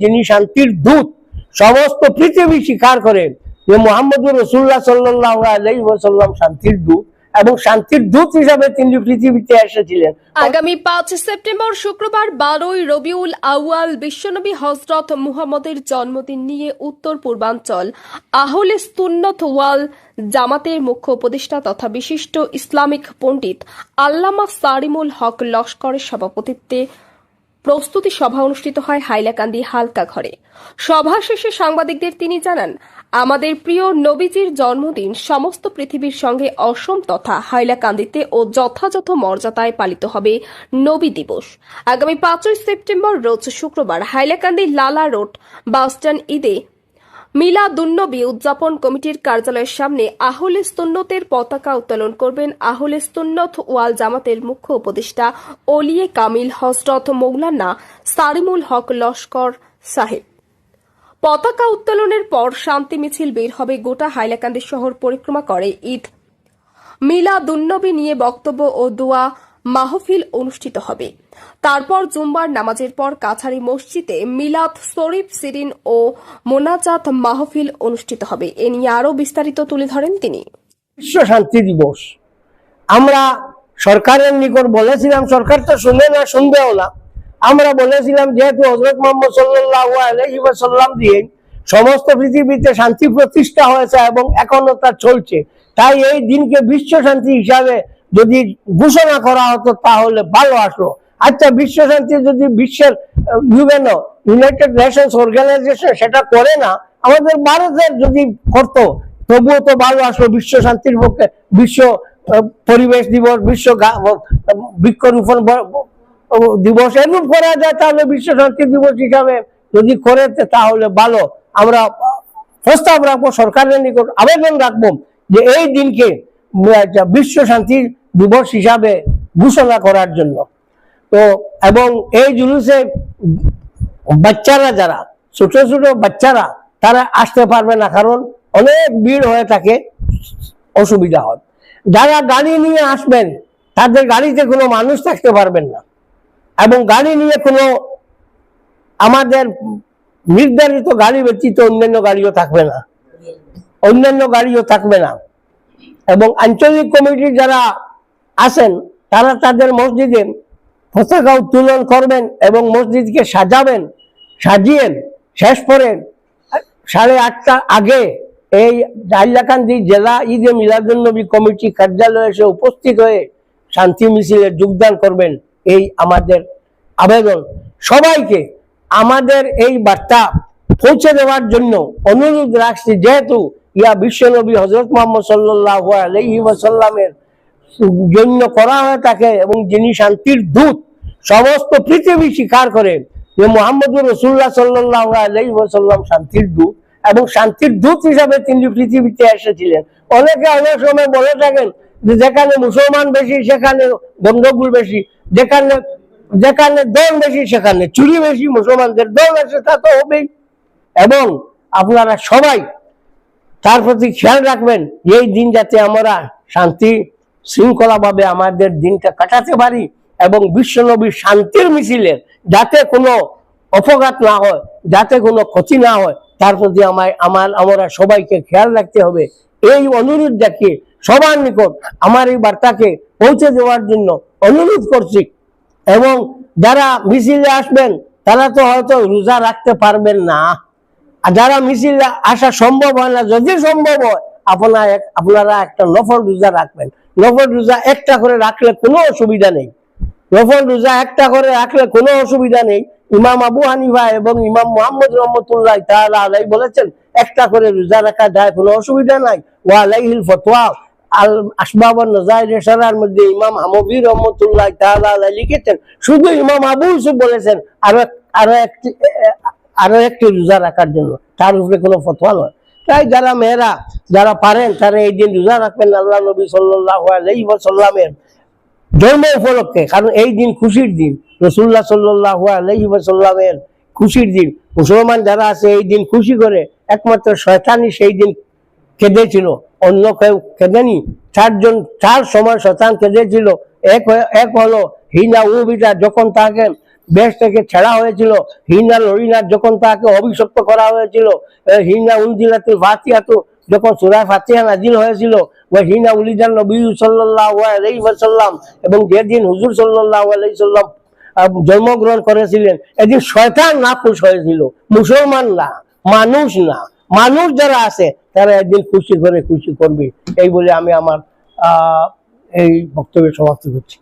যিনি শান্তির দূত, সমস্ত পৃথিবী স্বীকার করে যে মোহাম্মদুর রসুল্লাহ সাল্লাহ শান্তির দূত এবং শান্তির দূত হিসাবে তিনি পৃথিবীতে এসেছিলেন। আগামী পাঁচ সেপ্টেম্বর শুক্রবার বারোই রবিউল আউয়াল বিশ্বনবী হজরত মুহাম্মদের জন্মদিন নিয়ে উত্তর পূর্বাঞ্চল। আহলে সুন্নত ওয়াল জামাতের মুখ্য উপদেষ্টা তথা বিশিষ্ট ইসলামিক পণ্ডিত আল্লামা সারিমুল হক লস্করের সভাপতিত্বে প্রস্তুতি সভা অনুষ্ঠিত হয় হাইলাকান্দি হালকা ঘরে। সভা শেষে সাংবাদিকদের তিনি জানান, আমাদের প্রিয় নবীজির জন্মদিন সমস্ত পৃথিবীর সঙ্গে অসম তথা হাইলাকান্দিতে ও যথাযথ মর্যাদায় পালিত হবে নবী দিবস। আগামী পাঁচই সেপ্টেম্বর, রোজ শুক্রবার হাইলাকান্দি লালা রোড বাসস্ট্যান্ড ঈদে মিলাদুন্নবী উদযাপন কমিটির কার্যালয়ের সামনে আহলে সুন্নতের পতাকা উত্তোলন করবেন আহলে সুন্নত ওয়াল জামাতের মুখ্য উপদেষ্টা ওলিয়ে কামিল হজরত মৌলানা সারিমুল হক লস্কর সাহেব। পতাকা উত্তোলনের পর শান্তি মিছিল বের হবে গোটা হাইলাকান্দি শহর পরিক্রমা করে ঈদ। মিলাদুন্নবী নিয়ে বক্তব্য ও দোয়া মাহফিল অনুষ্ঠিত হবে। তারপর জুম্বার নামাজের পর কাছারি মসজিদে মিলাদ শরীফ, সিরিন ও মোনাজাত মাহফিল অনুষ্ঠিত হবে। এ নিয়ে আরও বিস্তারিত তুলে ধরেন তিনি। বিশ্ব শান্তি দিবস। আমরা সরকারের নিকট বলেছিলাম, সরকার তো শুনবে না, শুনবেও না। আমরা বলেছিলাম, যেহেতু হজরত মোহাম্মদ সাল্লাহ দিয়ে সমস্ত পৃথিবীতে শান্তি প্রতিষ্ঠা হয়েছে এবং এখনও তা চলছে, তাই এই দিনকে বিশ্ব শান্তি হিসাবে যদি ঘোষণা করা হতো তাহলে ভালো আসলো। আচ্ছা বিশ্ব শান্তি যদি বিশ্বের ইউএনও ইউনাইটেড নেশনস অর্গানাইজেশন সেটা করে না, আমাদের ভারতের যদি করতো, তবুও তো ভালো আসলো বিশ্ব শান্তির পক্ষে। বিশ্ব পরিবেশ দিবস, বিশ্ব বৃক্ষরোপণ দিবস এরূপ করা যায়, তাহলে বিশ্ব শান্তি দিবস হিসাবে যদি করে তাহলে ভালো। আমরা, প্রস্তাব রাখব, সরকারের নিকট আবেদন রাখব যে এই দিনকে একটা বিশ্ব শান্তি দিবস হিসাবে ঘোষণা করার জন্য। তো এবং এই জুলুসে বাচ্চারা যারা, ছোট ছোট বাচ্চারা, তারা আসতে পারবে না কারণ অনেক ভিড় হয়ে থাকে, অসুবিধা হয়। যারা গাড়ি নিয়ে আসবেন, তাদের গাড়িতে কোনো মানুষ থাকতে পারবেন না। এবং গাড়ি নিয়ে কোনো আমাদের নির্ধারিত গাড়ি ব্যতীত অন্যান্য গাড়িও থাকবে না। অন্যান্য গাড়িও থাকবে না। এবং আঞ্চলিক কমিটির যারা আছেন, তারা তাদের মসজিদে পতাকা উত্তোলন করবেন এবং মসজিদকে সাজাবেন, সাজিয়ে শেষ করে সাড়ে আটটা আগে এই হাইলাকান্দি জেলা ঈদে মিলাদুন্নবী কমিটি কার্যালয়ে এসে উপস্থিত হয়ে শান্তি মিছিলে যোগদান করবেন এই আমাদের আবেদন। সবাইকে আমাদের এই বার্তা পৌঁছে দেওয়ার জন্য অনুরোধ রাখছি, যেহেতু ইয়া বিশ্বনবী হজরত মোহাম্মদ সাল্লাহ আলহি ওয়াসাল্লামের জন্য করা হয়ে থাকে এবং যিনি শান্তির দূত, সমস্ত পৃথিবী স্বীকার করে যে মোহাম্মদুর রসুল্লাহ সাল্লাহ আলাই ওসাল্লাম শান্তির দূত এবং শান্তির দূত হিসাবে তিনি পৃথিবীতে এসেছিলেন। অনেকে অনেক সময় বলে থাকেন যে যেখানে মুসলমান বেশি, সেখানে গন্ডগোল বেশি, যেখানে যেখানে দল বেশি, সেখানে চুরি বেশি, মুসলমানদের দল আছে তা তো হবেই। এবং আপনারা সবাই তার প্রতি খেয়াল রাখবেন, এই দিন যাতে আমরা শান্তি শৃঙ্খলা ভাবে আমাদের দিনটা কাটাতে পারি এবং বিশ্বনবীর শান্তির মিছিলের যাতে কোনো অপঘাত না হয়, যাতে কোনো ক্ষতি না হয়, তার প্রতি আমার আমার, আমরা সবাইকে খেয়াল রাখতে হবে। এই অনুরোধ দেখে সবার নিকট আমার এই বার্তাকে পৌঁছে দেওয়ার জন্য অনুরোধ করছি। এবং যারা মিছিলে আসবেন, তারা তো হয়তো রোজা রাখতে পারবেন না। আর যারা মিছিল আসা সম্ভব হয় না, যদি সম্ভব হয়, আপনারা আপনারা একটা নফল রোজা রাখবেন। নফল রোজা একটা করে রাখলে কোনো অসুবিধা নেই। নফল রোজা একটা করে রাখলে কোনো অসুবিধা নেই। ইমাম আবু হানিফা এবং ইমাম মোহাম্মদ রহমতুল্লাহ তাআলা আলাই বলেছেন, একটা করে রোজা রাখা যায়, কোনো অসুবিধা নাই। ওয়া আলাইহিল ফতোয়া আল আসবাব নজাইর সারার মধ্যে ইমাম হামবি রহমতুল্লাহ তাআলা আলাই লিখেছেন। শুধু ইমাম আবু ইউসুফ বলেছেন, আরও আরও একটি আরও একটি রোজা রাখার জন্য। তার উপরে কোনো ফতোয়া নয়। তাই যারা মেয়েরা, যারা পারেন, তারা এই দিন রোজা রাখবেন আল্লাহ নবী সাল্লাহ জন্ম উপলক্ষে। কারণ এই দিন খুশির দিন। রসুল্লাহ সাল্লাহ আলহি সাল্লামের খুশির দিন। মুসলমান যারা আছে, এই দিন খুশি করে একমাত্র শয়তানই সেই দিন কেঁদেছিল। অন্য কেউ কেঁদেনি। চারজন, চার সময় শতান কেঁদেছিল। এক এক হলো হিনা উবিটা যখন তাকে বেশ থেকে ছেড়া হয়েছিল। হিনা লরিনার যখন তাকে অভিশপ্ত করা হয়েছিল হিনা উনজিলাতুল ফাতিহাতু যখন সুরা ফাতিহা নাজিল হয়েছিল, ওই হিনা উলিদান নবী সাল্লাল্লাহু আলাইহি ওয়াসাল্লাম এবং যেদিন হুজুর সাল্লাল্লাহু আলাইহি সাল্লাম জন্মগ্রহণ করেছিলেন, এদিন শয়তান নাপুষ হয়েছিল। মুসলমান না, মানুষ না, মানুষ যারা আছে, তারা একদিন খুশি করে খুশি করবে। এই বলে আমি আমার এই বক্তব্য সমাপ্ত করছি।